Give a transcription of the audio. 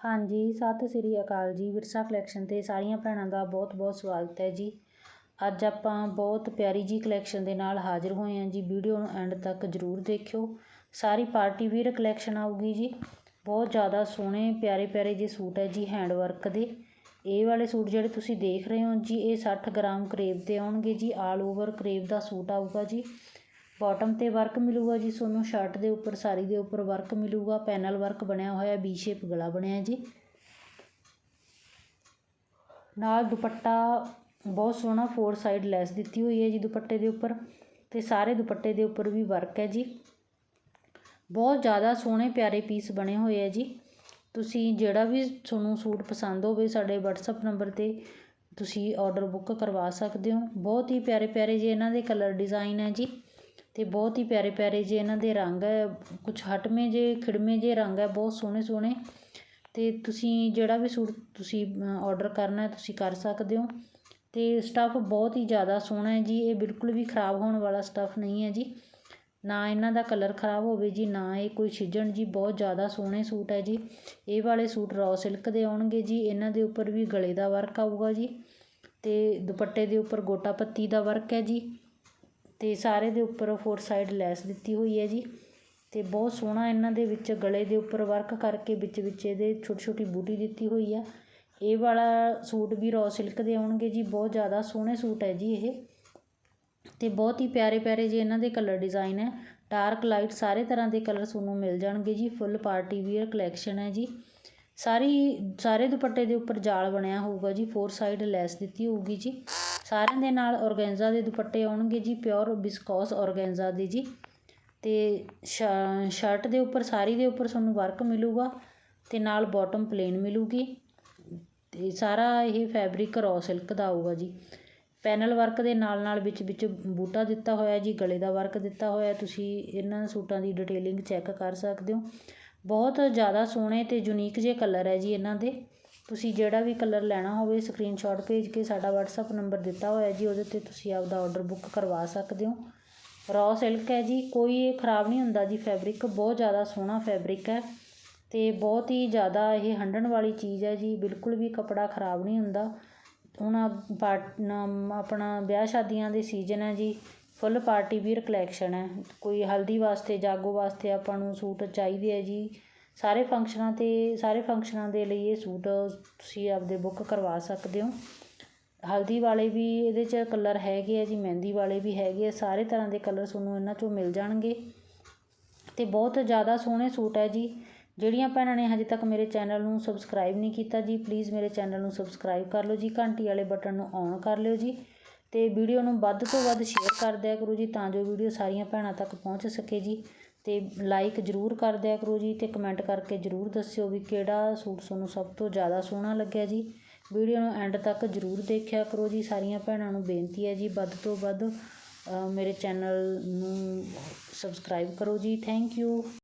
ਹਾਂਜੀ, ਸਤਿ ਸ੍ਰੀ ਅਕਾਲ ਜੀ। ਵਿਰਸਾ ਕਲੈਕਸ਼ਨ 'ਤੇ ਸਾਰੀਆਂ ਭੈਣਾਂ ਦਾ ਬਹੁਤ ਬਹੁਤ ਸਵਾਗਤ ਹੈ ਜੀ। ਅੱਜ ਆਪਾਂ ਬਹੁਤ ਪਿਆਰੀ ਜੀ ਕਲੈਕਸ਼ਨ ਦੇ ਨਾਲ ਹਾਜ਼ਰ ਹੋਏ ਹਾਂ ਜੀ। ਵੀਡੀਓ ਨੂੰ ਐਂਡ ਤੱਕ ਜ਼ਰੂਰ ਦੇਖਿਓ। ਸਾਰੀ ਪਾਰਟੀ ਵੀਅਰ ਕਲੈਕਸ਼ਨ ਆਊਗੀ ਜੀ। ਬਹੁਤ ਜ਼ਿਆਦਾ ਸੋਹਣੇ, ਪਿਆਰੇ ਪਿਆਰੇ ਜੇ ਸੂਟ ਹੈ ਜੀ ਹੈਂਡ ਵਰਕ ਦੇ। ਇਹ ਵਾਲੇ ਸੂਟ ਜਿਹੜੇ ਤੁਸੀਂ ਦੇਖ ਰਹੇ ਹੋ ਜੀ, ਇਹ 60 ਗ੍ਰਾਮ ਕਰੇਬ ਦੇ ਆਉਣਗੇ ਜੀ। ਆਲ ਓਵਰ ਕਰੇਬ ਦਾ ਸੂਟ ਆਊਗਾ ਜੀ। ਬੋਟਮ ਤੇ ਵਰਕ ਮਿਲੂਗਾ ਜੀ ਤੁਹਾਨੂੰ ਸ਼ਰਟ ਦੇ ਉੱਪਰ ਸਾਰੀ ਦੇ ਉੱਪਰ ਵਰਕ ਮਿਲੂਗਾ ਪੈਨਲ ਵਰਕ ਬਣਿਆ ਹੋਇਆ ਬੀ ਸ਼ੇਪ ਗਲਾ ਬਣਿਆ ਜੀ। ਨਾਲ ਦੁਪੱਟਾ ਬਹੁਤ ਸੋਹਣਾ ਫੋਰ ਸਾਈਡ ਲੈਸ ਦਿੱਤੀ ਹੋਈ ਹੈ ਜੀ ਦੁਪੱਟੇ ਦੇ ਉੱਪਰ ਤੇ ਸਾਰੇ ਦੁਪੱਟੇ ਦੇ ਉੱਪਰ ਵੀ ਵਰਕ ਹੈ ਜੀ। ਬਹੁਤ ਜ਼ਿਆਦਾ ਸੋਹਣੇ ਪਿਆਰੇ ਪੀਸ ਬਣੇ ਹੋਏ ਹੈ ਜੀ। ਤੁਸੀਂ ਜਿਹੜਾ ਵੀ ਤੁਹਾਨੂੰ ਸੂਟ ਪਸੰਦ ਹੋਵੇ ਸਾਡੇ WhatsApp ਨੰਬਰ ਤੇ ਤੁਸੀਂ ਆਰਡਰ ਬੁੱਕ ਕਰਵਾ ਸਕਦੇ ਹੋ। ਬਹੁਤ ਹੀ ਪਿਆਰੇ ਪਿਆਰੇ ਜੇ ਇਹਨਾਂ ਦੇ ਕਲਰ ਡਿਜ਼ਾਈਨ ਹੈ ਜੀ। ਅਤੇ ਬਹੁਤ ਹੀ ਪਿਆਰੇ ਪਿਆਰੇ ਜੇ ਇਹਨਾਂ ਦੇ ਰੰਗ ਹੈ ਕੁਝ ਹਟਵੇਂ ਜੇ, ਖਿੜਵੇਂ ਜਿਹੇ ਰੰਗ ਹੈ, ਬਹੁਤ ਸੋਹਣੇ ਸੋਹਣੇ। ਅਤੇ ਤੁਸੀਂ ਜਿਹੜਾ ਵੀ ਸੂਟ ਤੁਸੀਂ ਔਡਰ ਕਰਨਾ ਤੁਸੀਂ ਕਰ ਸਕਦੇ ਹੋ। ਅਤੇ ਸਟੱਫ ਬਹੁਤ ਹੀ ਜ਼ਿਆਦਾ ਸੋਹਣਾ ਹੈ ਜੀ, ਇਹ ਬਿਲਕੁਲ ਵੀ ਖਰਾਬ ਹੋਣ ਵਾਲਾ ਸਟੱਫ ਨਹੀਂ ਹੈ ਜੀ। ਨਾ ਇਹਨਾਂ ਦਾ ਕਲਰ ਖਰਾਬ ਹੋਵੇ ਜੀ, ਨਾ ਇਹ ਕੋਈ ਛਿੱਜਣ ਜੀ, ਬਹੁਤ ਜ਼ਿਆਦਾ ਸੋਹਣੇ ਸੂਟ ਹੈ ਜੀ। ਇਹ ਵਾਲੇ ਸੂਟ ਰੋ ਸਿਲਕ ਦੇ ਆਉਣਗੇ ਜੀ, ਇਹਨਾਂ ਦੇ ਉੱਪਰ ਵੀ ਗਲੇ ਦਾ ਵਰਕ ਆਊਗਾ ਜੀ। ਅਤੇ ਦੁਪੱਟੇ ਦੇ ਉੱਪਰ ਗੋਟਾ ਪੱਤੀ ਦਾ ਵਰਕ ਹੈ ਜੀ। ਤੇ ਸਾਰੇ ਦੇ ਉੱਪਰ ਫੋਰ ਸਾਈਡ ਲੈਸ ਦਿੱਤੀ ਹੋਈ ਹੈ ਜੀ। ਤੇ ਬਹੁਤ ਸੋਹਣਾ ਇਹਨਾਂ ਦੇ ਵਿੱਚ ਗਲੇ ਦੇ ਉੱਪਰ ਵਰਕ ਕਰਕੇ ਵਿੱਚ ਵਿੱਚ ਇਹਦੇ ਛੋਟੀ ਛੋਟੀ ਬੂਟੀ ਦਿੱਤੀ ਹੋਈ ਆ। ਇਹ ਵਾਲਾ ਸੂਟ ਵੀ ਰੋ ਸਿਲਕ ਦੇ ਆਉਣਗੇ ਜੀ, ਬਹੁਤ ਜ਼ਿਆਦਾ ਸੋਹਣੇ ਸੂਟ ਹੈ ਜੀ ਇਹ। ਤੇ ਬਹੁਤ ਹੀ ਪਿਆਰੇ ਪਿਆਰੇ ਜੀ ਇਹਨਾਂ ਦੇ ਕਲਰ ਡਿਜ਼ਾਈਨ ਹੈ। ਡਾਰਕ ਲਾਈਟ ਸਾਰੇ ਤਰ੍ਹਾਂ ਦੇ ਕਲਰ ਤੁਹਾਨੂੰ ਮਿਲ ਜਾਣਗੇ ਜੀ ਫੁੱਲ ਪਾਰਟੀ ਵੀਅਰ ਕਲੈਕਸ਼ਨ ਹੈ ਜੀ। ਸਾਰੀ, ਸਾਰੇ ਦੁਪੱਟੇ ਦੇ ਉੱਪਰ ਜਾਲ ਬਣਿਆ ਹੋਊਗਾ ਜੀ ਫੋਰ ਸਾਈਡ ਲੈਸ ਦਿੱਤੀ ਹੋਊਗੀ ਜੀ। ਸਾਰਿਆਂ ਦੇ ਨਾਲ ਔਰਗੈਂਜ਼ਾ ਦੇ ਦੁਪੱਟੇ ਆਉਣਗੇ ਜੀ, ਪਿਓਰ ਬਿਸਕੋਸ ਔਰਗੈਂਜ਼ਾ ਦੇ ਜੀ। ਤੇ ਸ਼ਰਟ ਦੇ ਉੱਪਰ ਸਾਰੀ ਦੇ ਉੱਪਰ ਤੁਹਾਨੂੰ ਵਰਕ ਮਿਲੂਗਾ ਤੇ ਨਾਲ ਬਾਟਮ ਪਲੇਨ ਮਿਲੂਗੀ। ਤੇ ਸਾਰਾ ਇਹ ਫੈਬਰਿਕ ਰॉ ਸਿਲਕ ਦਾ ਆਊਗਾ ਜੀ। ਪੈਨਲ ਵਰਕ ਦੇ ਨਾਲ ਨਾਲ ਵਿੱਚ ਵਿੱਚ ਬੂਟਾ ਦਿੱਤਾ ਹੋਇਆ ਜੀ, ਗਲੇ ਦਾ ਵਰਕ ਦਿੱਤਾ ਹੋਇਆ। ਤੁਸੀਂ ਇਹਨਾਂ ਸੂਟਾਂ ਦੀ ਡਿਟੇਲਿੰਗ ਚੈੱਕ ਕਰ ਸਕਦੇ ਹੋ। ਬਹੁਤ ਜ਼ਿਆਦਾ ਸੋਹਣੇ ਤੇ ਯੂਨੀਕ ਜੇ ਕਲਰ ਹੈ ਜੀ ਇਹਨਾਂ ਦੇ। ਤੁਸੀਂ ਜਿਹੜਾ ਵੀ ਕਲਰ ਲੈਣਾ ਹੋਵੇ ਸਕਰੀਨਸ਼ੋਟ ਭੇਜ ਕੇ ਸਾਡਾ ਵਟਸਐਪ ਨੰਬਰ ਦਿੱਤਾ ਹੋਇਆ ਜੀ, ਉਹਦੇ 'ਤੇ ਤੁਸੀਂ ਆਪਦਾ ਔਡਰ ਬੁੱਕ ਕਰਵਾ ਸਕਦੇ ਹੋ। ਰॉ ਸਿਲਕ ਹੈ ਜੀ, ਕੋਈ ਇਹ ਖਰਾਬ ਨਹੀਂ ਹੁੰਦਾ ਜੀ ਫੈਬਰਿਕ ਬਹੁਤ ਜ਼ਿਆਦਾ ਸੋਹਣਾ ਫੈਬਰਿਕ ਹੈ ਅਤੇ ਬਹੁਤ ਹੀ ਜ਼ਿਆਦਾ ਇਹ ਹੰਢਣ ਵਾਲੀ ਚੀਜ਼ ਹੈ ਜੀ, ਬਿਲਕੁਲ ਵੀ ਕੱਪੜਾ ਖਰਾਬ ਨਹੀਂ ਹੁੰਦਾ। ਹੁਣ ਆਪਣਾ ਵਿਆਹ ਸ਼ਾਦੀਆਂ ਦੇ ਸੀਜ਼ਨ ਹੈ ਜੀ ਫੁੱਲ ਪਾਰਟੀ ਵੀਅਰ ਕਲੈਕਸ਼ਨ ਹੈ। ਕੋਈ ਹਲਦੀ ਵਾਸਤੇ, ਜਾਗੋ ਵਾਸਤੇ ਆਪਾਂ ਨੂੰ ਸੂਟ ਚਾਹੀਦੇ ਹੈ ਜੀ। ਸਾਰੇ ਫੰਕਸ਼ਨਾਂ 'ਤੇ, ਸਾਰੇ ਫੰਕਸ਼ਨਾਂ ਦੇ ਲਈ ਇਹ ਸੂਟ ਤੁਸੀਂ ਆਪਦੇ ਬੁੱਕ ਕਰਵਾ ਸਕਦੇ ਹੋ। ਹਲਦੀ ਵਾਲੇ ਵੀ ਇਹਦੇ 'ਚ ਕਲਰ ਹੈਗੇ ਆ ਜੀ, ਮਹਿੰਦੀ ਵਾਲੇ ਵੀ ਹੈਗੇ ਆ, ਸਾਰੇ ਤਰ੍ਹਾਂ ਦੇ ਕਲਰ ਤੁਹਾਨੂੰ ਇਹਨਾਂ 'ਚੋਂ ਮਿਲ ਜਾਣਗੇ। ਅਤੇ ਬਹੁਤ ਜ਼ਿਆਦਾ ਸੋਹਣੇ ਸੂਟ ਹੈ ਜੀ, ਜਿਹੜੀਆਂ ਭੈਣਾਂ ਨੇ ਹਜੇ ਤੱਕ ਮੇਰੇ ਚੈਨਲ ਨੂੰ ਸਬਸਕ੍ਰਾਈਬ ਨਹੀਂ ਕੀਤਾ ਜੀ ਪਲੀਜ਼ ਮੇਰੇ ਚੈਨਲ ਨੂੰ ਸਬਸਕ੍ਰਾਈਬ ਕਰ ਲਓ ਜੀ, ਘੰਟੀ ਵਾਲੇ ਬਟਨ ਨੂੰ ਔਨ ਕਰ ਲਿਓ ਜੀ। ਅਤੇ ਵੀਡੀਓ ਨੂੰ ਵੱਧ ਤੋਂ ਵੱਧ ਸ਼ੇਅਰ ਕਰ ਦਿਆ ਕਰੋ ਜੀ, ਤਾਂ ਜੋ ਵੀਡੀਓ ਸਾਰੀਆਂ ਭੈਣਾਂ ਤੱਕ ਪਹੁੰਚ ਸਕੇ ਜੀ। ਅਤੇ ਲਾਈਕ ਜ਼ਰੂਰ ਕਰ ਦਿਆ ਕਰੋ ਜੀ ਅਤੇ ਕਮੈਂਟ ਕਰਕੇ ਜ਼ਰੂਰ ਦੱਸਿਓ ਵੀ ਕਿਹੜਾ ਸੂਟ ਤੁਹਾਨੂੰ ਸਭ ਤੋਂ ਜ਼ਿਆਦਾ ਸੋਹਣਾ ਲੱਗਿਆ ਜੀ। ਵੀਡੀਓ ਨੂੰ ਐਂਡ ਤੱਕ ਜ਼ਰੂਰ ਦੇਖਿਆ ਕਰੋ ਜੀ। ਸਾਰੀਆਂ ਭੈਣਾਂ ਨੂੰ ਬੇਨਤੀ ਹੈ ਜੀ, ਵੱਧ ਤੋਂ ਵੱਧ ਮੇਰੇ ਚੈਨਲ ਨੂੰ ਸਬਸਕ੍ਰਾਈਬ ਕਰੋ ਜੀ। Thank you